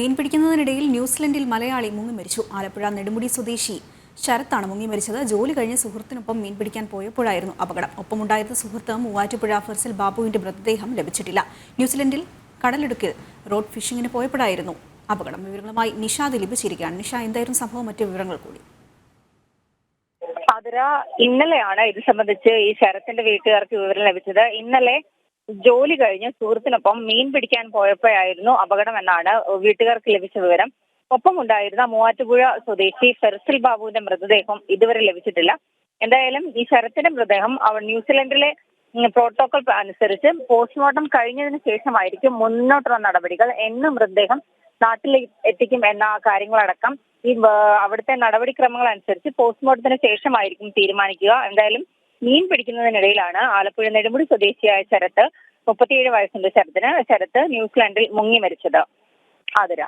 മീൻ പിടിക്കുന്നതിനിടയിൽ ന്യൂസിലൻഡിൽ മലയാളി മുങ്ങി മരിച്ചു. ആലപ്പുഴ നെടുമുടി സ്വദേശി ശരത്താണ് മുങ്ങി മരിച്ചത്. ജോലി കഴിഞ്ഞ് സുഹൃത്തിനൊപ്പം മീൻ പിടിക്കാൻ പോയപ്പോഴായിരുന്നു അപകടം. ഒപ്പമുണ്ടായിരുന്ന സുഹൃത്ത് മൂവാറ്റുപുഴ ഫർസിൽ ബാബുവിന്റെ മൃതദേഹം ലഭിച്ചിട്ടില്ല. ന്യൂസിലൻഡിൽ കടലിടുക്കിൽ റോഡ് ഫിഷിങ്ങിന് പോയപ്പോഴായിരുന്നു അപകടം. വിവരങ്ങളുമായി നിഷ ദിലീപ് നിഷ എന്തായിരുന്നു സംഭവം? മറ്റു വിവരങ്ങൾ കൂടി. അതിര ഇന്നലെയാണ് ഇത് സംബന്ധിച്ച് ഈ ശരത്തിന്റെ വീട്ടുകാർക്ക് വിവരം ലഭിച്ചത്. ഇന്നലെ ജോലി കഴിഞ്ഞ് സുഹൃത്തിനൊപ്പം മീൻ പിടിക്കാൻ പോയപ്പോഴായിരുന്നു അപകടമെന്നാണ് വീട്ടുകാർക്ക് ലഭിച്ച വിവരം. ഒപ്പം ഉണ്ടായിരുന്ന മൂവാറ്റുപുഴ സ്വദേശി ഫെർസിൽ ബാബുവിന്റെ മൃതദേഹം ഇതുവരെ ലഭിച്ചിട്ടില്ല. എന്തായാലും ഈ ശരത്തിന്റെ മൃതദേഹം അവർ ന്യൂസിലൻഡിലെ പ്രോട്ടോകോൾ അനുസരിച്ച് പോസ്റ്റ്മോർട്ടം കഴിഞ്ഞതിന് ശേഷമായിരിക്കും മുന്നോട്ടുള്ള നടപടികൾ. എന്ന് മൃതദേഹം നാട്ടിൽ എത്തിക്കും എന്ന കാര്യങ്ങളടക്കം ഈ അവിടുത്തെ നടപടിക്രമങ്ങൾ അനുസരിച്ച് പോസ്റ്റ്മോർട്ടത്തിന് ശേഷമായിരിക്കും തീരുമാനിക്കുക. എന്തായാലും മീൻ പിടിക്കുന്നതിനിടയിലാണ് ആലപ്പുഴ നെടുമുടി സ്വദേശിയായ ശരത്ത് മുപ്പത്തിയേഴ് വയസ്സുണ്ട് ശരത്തിന്. ശരത്ത് ന്യൂസിലാൻഡിൽ മുങ്ങി മരിച്ചത്. ആതിര.